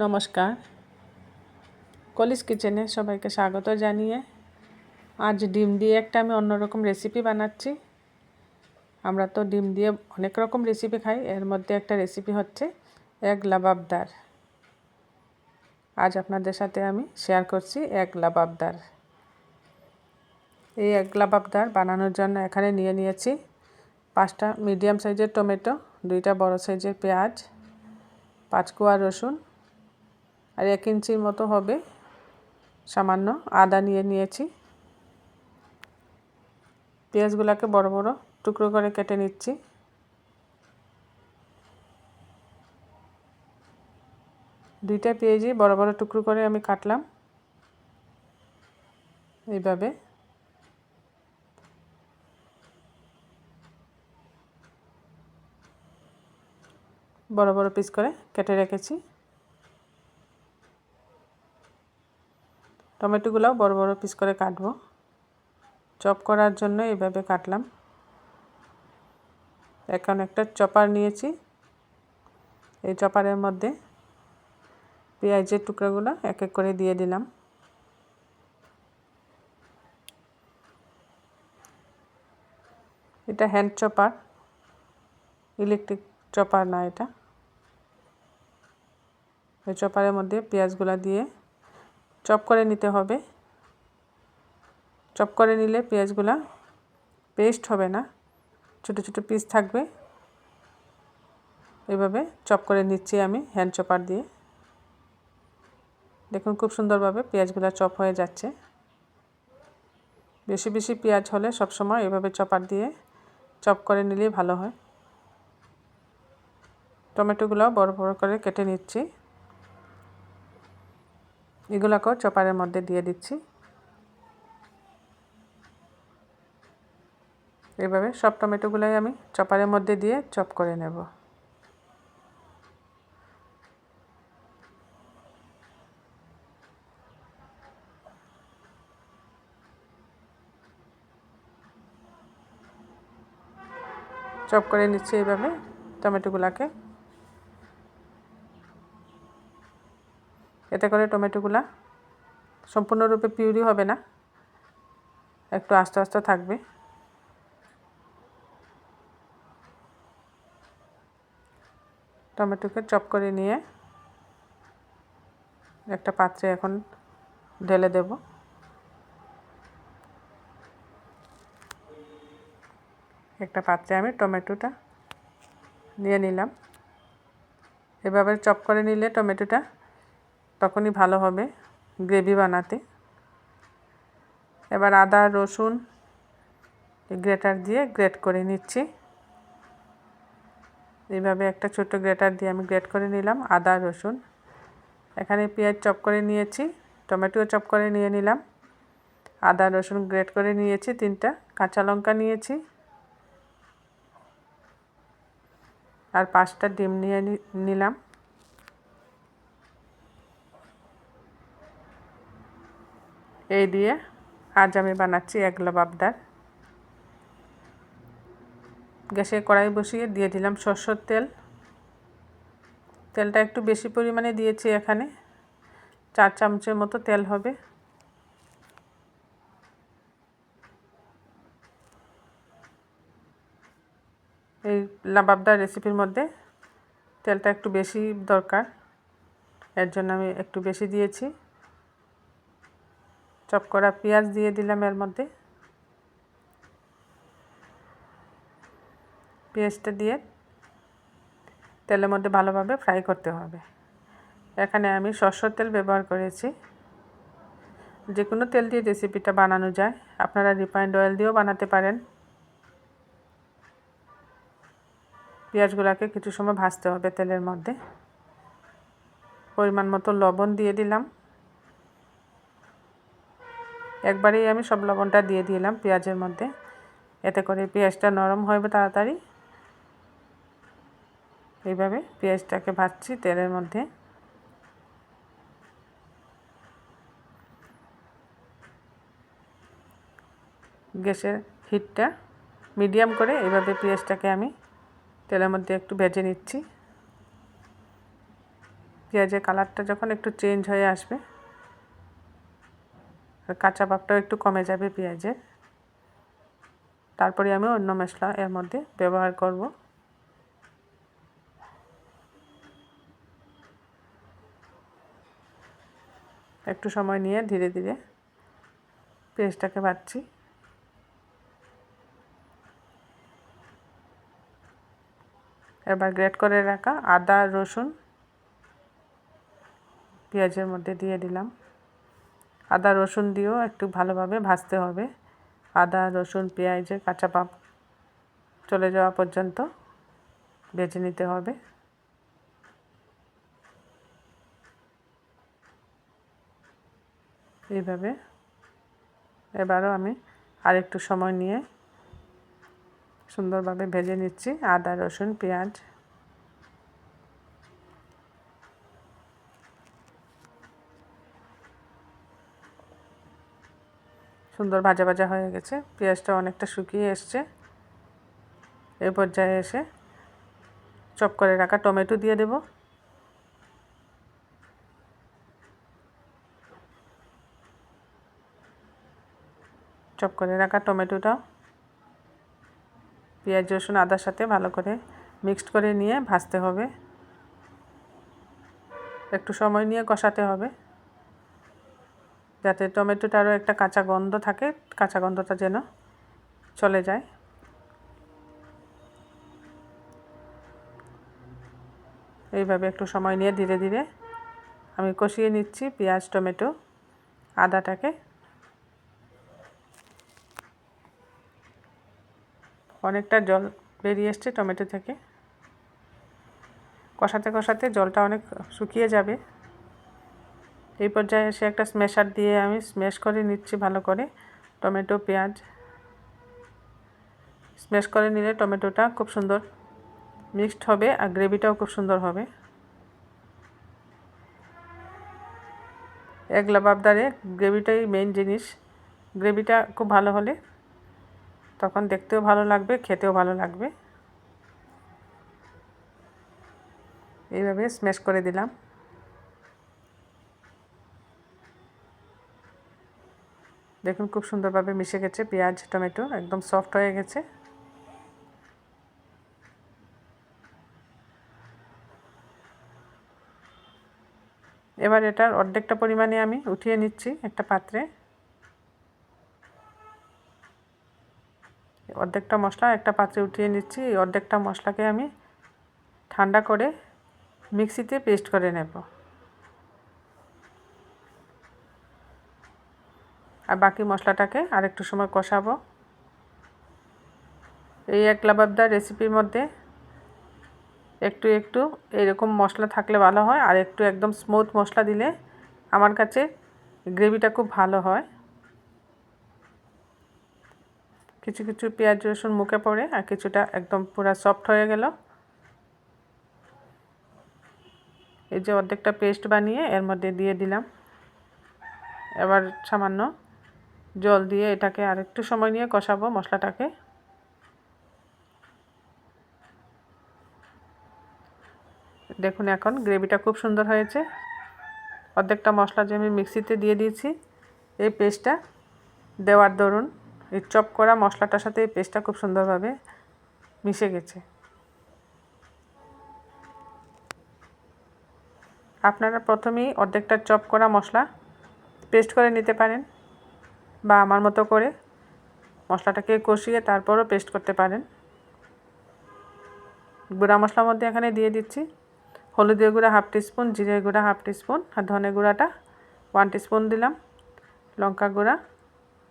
নমস্কার। কলিস কিচেনে সবাইকে স্বাগত জানিয়ে আজ ডিম দিয়ে একটা আমি অন্যরকম রেসিপি বানাচ্ছি। আমরা তো ডিম দিয়ে অনেক রকম রেসিপি খাই, এর মধ্যে একটা রেসিপি হচ্ছে এক লাবাবদার আজ আপনাদের সাথে আমি শেয়ার করছি এক লাবাবদার এই এক লাবাবদার বানানোর জন্য এখানে নিয়ে নিয়েছি পাঁচটা মিডিয়াম সাইজের টমেটো, দুইটা বড় সাইজের পেঁয়াজ, পাঁচ কোয়া রসুন আর এক ইঞ্চির মতো হবে। সামান্য আদা নিয়ে নিয়েছি। পেঁয়াজগুলোকে বড় বড় টুকরো করে কেটে নিচ্ছি। দুইটা পেঁয়াজই বড় বড় টুকরো করে আমি কাটলাম। এইভাবে। বড় বড় পিস করে কেটে রেখেছি। টমেটোগুলোও বড় বড় পিস করে কাটবো। চপ করার জন্য এইভাবে কাটলাম। এখন একটা চপার নিয়েছি। এই চপারের মধ্যে পেঁয়াজের টুকরোগুলো এক এক করে দিয়ে দিলাম। এটা হ্যান্ড চপার ইলেকট্রিক চপার না এটা। এই চপারের মধ্যে পেঁয়াজগুলো দিয়ে চপ করে নিতে হবে। চপ করে নিলে পেঁয়াজগুলা পেস্ট হবে না। ছোট ছোট পিস থাকবে। এভাবে চপ করে নিচ্ছি আমি হ্যান্ড চপার দিয়ে। দেখুন খুব সুন্দরভাবে পেঁয়াজগুলো চপ হয়ে যাচ্ছে। বেশি বেশি পেঁয়াজ হলে সবসময় এভাবে চপার দিয়ে চপ করে নিলেই ভালো হয়। টমেটোগুলো বড় বড় করে কেটে নিচ্ছি। এগুলোকেও চপারের মধ্যে দিয়ে দিচ্ছি। এভাবে সব টমেটোগুলোই আমি চপারের মধ্যে দিয়ে চপ করে নেব। চপ করে নিচ্ছি এইভাবে টমেটোগুলাকে। এতে করে টমেটোগুলা সম্পূর্ণরূপে পিউরি হবে না। একটু আস্তে আস্তে থাকবে। টমেটোকে চপ করে নিয়ে একটা পাত্রে এখন ঢেলে দেব। একটা পাত্রে আমি টমেটোটা নিয়ে নিলাম। এভাবে চপ করে নিলে টমেটোটা তখনই ভালো হবে গ্রেভি বানাতে। এবার আদা, রসুন গ্রেটার দিয়ে গ্রেট করে নিচ্ছি। এইভাবে একটা ছোট গ্রেটার দিয়ে আমি গ্রেট করে নিলাম আদা, রসুন। এখানে পেঁয়াজ চপ করে নিয়েছি টমেটো চপ করে নিয়ে নিলাম। আদা, রসুন গ্রেট করে নিয়েছি তিনটা, কাঁচা লঙ্কা নিয়েছি। আর পাঁচটা ডিম নিয়ে নিলাম। এই দিয়ে আজ আমি বানাচ্ছি এক লবাবদার গ্যাসে কড়াই বসিয়ে দিয়ে দিলাম সরষের তেল। তেলটা একটু বেশি পরিমাণে দিয়েছি এখানে। চার চামচের মতো তেল হবে। এই লাবাবদার রেসিপির মধ্যে তেলটা একটু বেশি দরকার। এর জন্য আমি একটু বেশি দিয়েছি। চপ করা পেঁয়াজ দিয়ে দিলাম এর মধ্যে। পেঁয়াজটা দিয়ে তেলের মধ্যে ভালোভাবে ফ্রাই করতে হবে। এখানে আমি সরষের তেল ব্যবহার করেছি। যে কোনো তেল দিয়ে রেসিপিটা বানানো যায়। আপনারা রিফাইন্ড অয়েল দিয়েও বানাতে পারেন। পেঁয়াজগুলোকে কিছু সময় ভাজতে হবে তেলের মধ্যে। পরিমাণ মতো লবণ দিয়ে দিলাম। একবারেই আমি সব লবণটা দিয়ে দিলাম পেঁয়াজের মধ্যে। এতে করে পেঁয়াজটা নরম হবে তাড়াতাড়ি। এইভাবে পেঁয়াজটাকে ভাজছি তেলের মধ্যে। গ্যাসের হিটটা মিডিয়াম করে এইভাবে পেঁয়াজটাকে আমি তেলের মধ্যে একটু ভেজে নিচ্ছি। পেঁয়াজের কালারটা যখন একটু চেঞ্জ হয়ে আসবে কাঁচা ভাবটাও একটু কমে যাবে পেঁয়াজের তারপরে আমি অন্য মশলা এর মধ্যে ব্যবহার করব। একটু সময় নিয়ে ধীরে ধীরে পেঁয়াজটাকে ভাজছি এবার গ্রেট করে রাখা আদা, রসুন পেঁয়াজের মধ্যে দিয়ে দিলাম। আদা, রসুন দিয়েও একটু ভালোভাবে ভাজতে হবে। আদা, রসুন পেঁয়াজের কাঁচা পাপ চলে যাওয়া পর্যন্ত ভেজে নিতে হবে। এইভাবে এবারও আমি আরেকটু সময় নিয়ে সুন্দরভাবে ভেজে নিচ্ছি। আদা, রসুন, পেঁয়াজ সুন্দর ভাজা ভাজা হয়ে গেছে। পেঁয়াজটা অনেকটা শুকিয়ে এসছে। এই পর্যায়ে এসে চপ করে রাখা টমেটো দিয়ে দেব। চপ করে রাখা টমেটোটা। পেঁয়াজ, রসুন, আদার সাথে ভালো করে মিক্সড করে নিয়ে ভাজতে হবে। একটু সময় নিয়ে কষাতে হবে। যাতে টমেটোটারও একটা কাঁচা গন্ধ থাকে, কাঁচা গন্ধটা যেন চলে যায়। এইভাবে একটু সময় নিয়ে ধীরে ধীরে আমি কষিয়ে নিচ্ছি পেঁয়াজ, টমেটো, আদাটাকে। অনেকটা জল বেরিয়ে এসছে টমেটো থেকে। কষাতে কষাতে জলটা অনেক শুকিয়ে যাবে। এই পর্যায়ে এসে একটা স্ম্যাশার দিয়ে আমি স্ম্যাশ করে নিচ্ছি ভালো করে, টমেটো, পেঁয়াজ। স্ম্যাশ করে নিলে টমেটোটা খুব সুন্দর মিক্সড হবে আর গ্রেভিটাও খুব সুন্দর হবে। এক লাবাবদারে গ্রেভিটাই মেন জিনিস। গ্রেভিটা খুব ভালো হলে তখন দেখতেও ভালো লাগবে, খেতেও ভালো লাগবে। এইভাবে স্ম্যাশ করে দিলাম। দেখুন খুব সুন্দরভাবে মিশে গেছে। পেঁয়াজ, টমেটো একদম সফট হয়ে গেছে। এবার এটার অর্ধেকটা পরিমাণে আমি উঠিয়ে নিচ্ছি একটা পাত্রে। অর্ধেকটা মশলা একটা পাত্রে উঠিয়ে নিচ্ছি। এই অর্ধেকটা মশলাকে আমি ঠান্ডা করে মিক্সিতে পেস্ট করে নেব। বাকি মশলাটাকে আর একটু সময় কষাবো। এই এক লাবাবদার রেসিপির মধ্যে একটু একটু এরকম মশলা থাকলে ভালো হয় আর একটু একদম স্মুথ মশলা দিলে আমার কাছে গ্রেভিটা খুব ভালো হয়। কিছু কিছু পেঁয়াজ, রসুন মুখে পড়ে আর কিছুটা একদম পুরো সফট হয়ে গেল। এই যে অর্ধেকটা পেস্ট বানিয়ে এর মধ্যে দিয়ে দিলাম। এবার সামান্য জল দিয়ে এটাকে আরেকটু সময় নিয়ে কষাবো মশলাটাকে। দেখুন এখন গ্রেভিটা খুব সুন্দর হয়েছে। অর্ধেকটা মশলা যে আমি মিক্সিতে দিয়ে দিয়েছি, এই পেস্টটা দেওয়ার দরুন এই চপ করা মশলাটার সাথে এই পেস্টটা খুব সুন্দরভাবে মিশে গেছে। আপনারা প্রথমেই অর্ধেকটা চপ করা মশলা পেস্ট করে নিতে পারেন। বা আমার মতো করে মশলাটাকে কষিয়ে তারপরও পেস্ট করতে পারেন। গুঁড়া মশলার মধ্যে এখানে দিয়ে দিচ্ছি হলুদের গুঁড়া হাফ টিস্পুন জিরে গুঁড়া হাফ টিস্পুন আর ধনে গুঁড়াটা ওয়ান টিস্পুন দিলাম। লঙ্কা গুঁড়া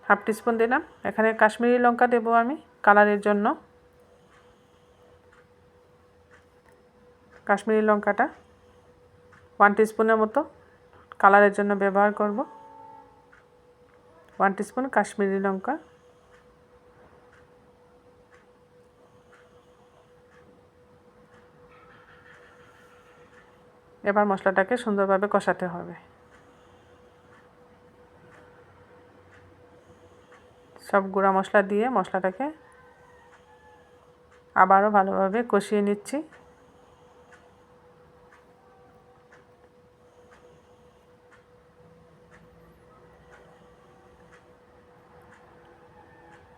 হাফ টিস্পুন দিলাম। এখানে কাশ্মীরি লঙ্কা দেবো আমি কালারের জন্য। কাশ্মীরি লঙ্কাটা ওয়ান টিস্পুনের মতো কালারের জন্য ব্যবহার করব। ওয়ান টিস্পুন কাশ্মীরি লঙ্কা এবার মশলাটাকে সুন্দরভাবে কষাতে হবে। সব গুঁড়া মশলা দিয়ে মশলাটাকে আবারও ভালোভাবে কষিয়ে নিচ্ছি।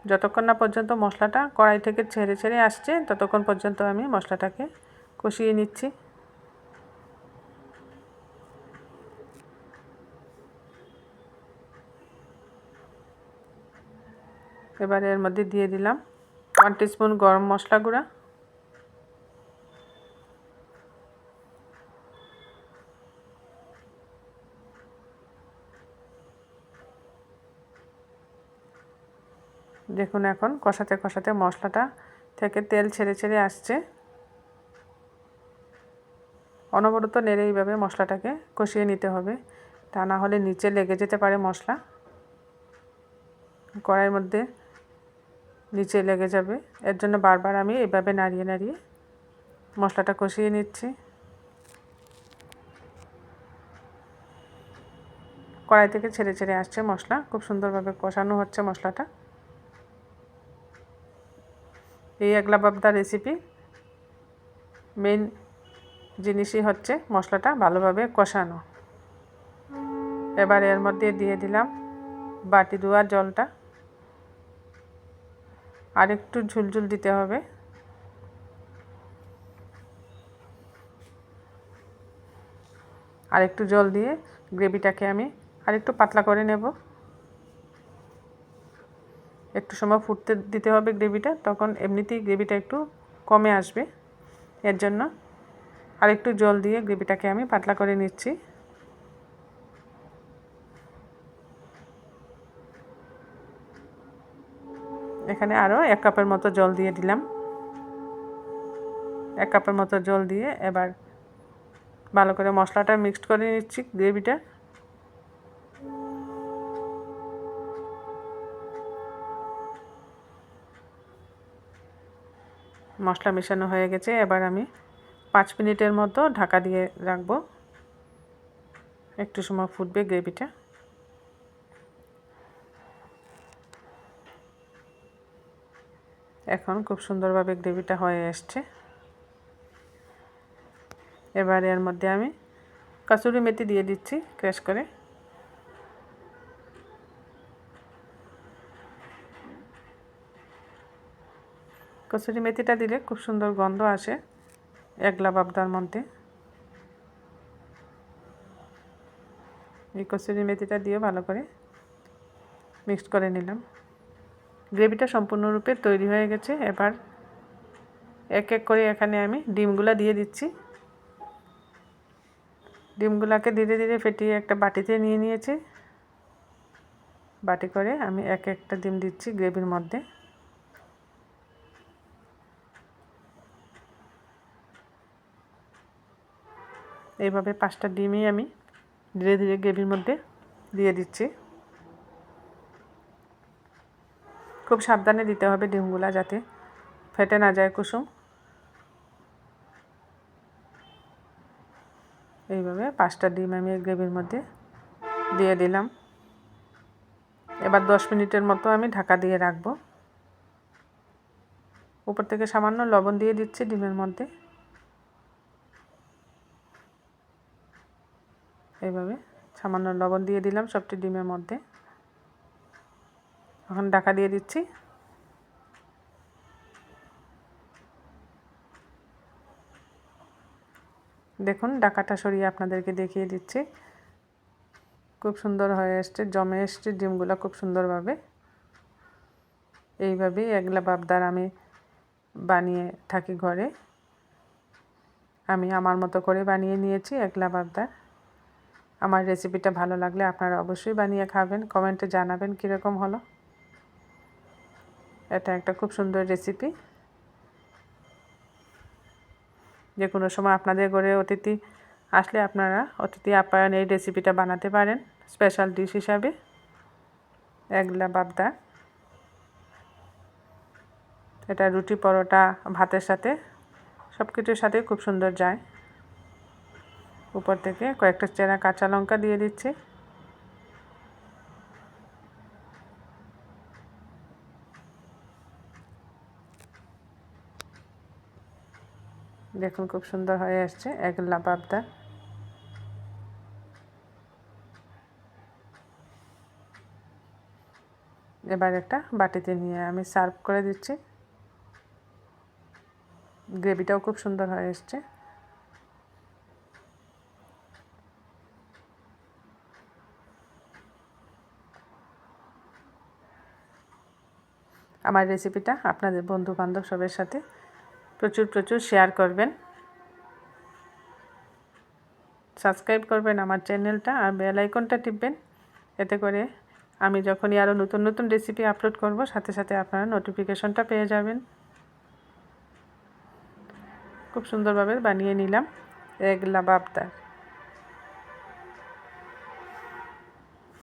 যতক্ষণ না পর্যন্ত মশলাটা কড়াই থেকে ছেড়ে ছেড়ে আসছে, ততক্ষণ পর্যন্ত আমি মশলাটাকে কষিয়ে নিচ্ছি। এবারে এর মধ্যে দিয়ে দিলাম ওয়ান টিস্পুন গরম মশলা গুঁড়া। দেখুন এখন কষাতে কষাতে মশলাটা থেকে তেল ছেড়ে ছেড়ে আসছে। অনবরত নেড়ে এইভাবে মশলাটাকে কষিয়ে নিতে হবে। তা না হলে নিচে লেগে যেতে পারে মশলা। কড়াইয়ের মধ্যে নিচে লেগে যাবে। এর জন্য বারবার আমি এভাবে নাড়িয়ে নাড়িয়ে মশলাটা কষিয়ে নিচ্ছি। কড়াই থেকে ছেড়ে ছেড়ে আসছে মশলা। খুব সুন্দরভাবে কষানো হচ্ছে মশলাটা। এই একলা বাবদা রেসিপি মেন জিনিসই হচ্ছে মশলাটা ভালোভাবে কষানো। এবার এর মধ্যে দিয়ে দিলাম বাটি ধোয়ার জলটা। আর একটু ঝুলঝুল দিতে হবে। আর একটু জল দিয়ে গ্রেভিটাকে আমি আর একটু পাতলা করে নেব। একটু সময় ফুটতে দিতে হবে গ্রেভিটা, তখন এমনিতেই গ্রেভিটা একটু কমে আসবে। এর জন্য আর একটু জল দিয়ে গ্রেভিটাকে আমি পাতলা করে নিচ্ছি। এখানে আরও এক কাপের মতো জল দিয়ে দিলাম। এক কাপের মতো জল দিয়ে এবার ভালো করে মশলাটা মিক্সড করে নিচ্ছি গ্রেভিটা। মশলা মেশানো হয়ে গেছে। এবার আমি পাঁচ মিনিটের মতো ঢাকা দিয়ে রাখব। একটু সময় ফুটবে গ্রেভিটা। এখন খুব সুন্দরভাবে গ্রেভিটা হয়ে এসছে। এবার এর মধ্যে আমি কাসুরি মেথি দিয়ে দিচ্ছি ক্র্যাশ করে। কসুরি মেথিটা দিলে খুব সুন্দর গন্ধ আসে, একলা বাবদার মধ্যে। এই কসুরি মেথিটা দিয়ে ভালো করে মিক্সড করে নিলাম। গ্রেভিটা সম্পূর্ণরূপে তৈরি হয়ে গেছে। এবার এক এক করে এখানে আমি ডিমগুলা দিয়ে দিচ্ছি। ডিমগুলাকে ধীরে ধীরে ফেটিয়ে একটা বাটিতে নিয়ে নিয়েছি। বাটি করে আমি এক একটা ডিম দিচ্ছি গ্রেভির মধ্যে। এইভাবে পাঁচটা ডিমই আমি ধীরে ধীরে গ্রেভির মধ্যে দিয়ে দিচ্ছি। খুব সাবধানে দিতে হবে ডিমগুলা যাতে ফেটে না যায় কুসুম। এইভাবে পাঁচটা ডিম আমি গ্রেভির মধ্যে দিয়ে দিলাম। এবার দশ মিনিটের মতো আমি ঢাকা দিয়ে রাখব। উপর থেকে সামান্য লবণ দিয়ে দিচ্ছি ডিমের মধ্যে। এইভাবে। সামান্য লবণ দিয়ে দিলাম সবটি ডিমের মধ্যে। এখন ঢাকা দিয়ে দিচ্ছি। দেখুন ডাকাটা সরিয়ে আপনাদেরকে দেখিয়ে দিচ্ছি। খুব সুন্দর হয়ে এসছে, জমে এসছে ডিমগুলো খুব সুন্দরভাবে। এইভাবেই এগুলা বাবদার আমি বানিয়ে থাকি ঘরে। আমি আমার মতো করে বানিয়ে নিয়েছি, একলা বাবদার আমার রেসিপিটা ভালো লাগলে আপনারা অবশ্যই বানিয়ে খাবেন। কমেন্টে জানাবেন কীরকম হলো। এটা একটা খুব সুন্দর রেসিপি যে কোনো সময় আপনাদের ঘরে অতিথি আসলে আপনারা অতিথি আপ্যায়ন এই রেসিপিটা বানাতে পারেন। স্পেশাল ডিশ হিসাবে। একলা বাবদা। এটা রুটি পরোটা, ভাতের সাথে। সব কিছুর সাথে খুব সুন্দর যায়। উপর থেকে কয়েকটা চেরা কাঁচা লঙ্কা দিয়ে দিচ্ছি। দেখুন খুব সুন্দর হয়ে আসছে একলা পাবদা। এবার একটা বাটিতে নিয়ে আমি সার্ভ করে দিচ্ছি। গ্রেভিটাও খুব সুন্দর হয়ে এসছে আমার রেসিপিটা আপনাদের বন্ধু বান্ধব সবের সাথে প্রচুর প্রচুর শেয়ার করবেন। সাবস্ক্রাইব করবেন আমার চ্যানেলটা আর বেল আইকনটা টিপবেন। এতে করে আমি যখনই আরও নতুন নতুন রেসিপি আপলোড করব, সাথে সাথে আপনারা নোটিফিকেশনটা পেয়ে যাবেন। খুব সুন্দরভাবে বানিয়ে নিলাম। এগ লাবাবদার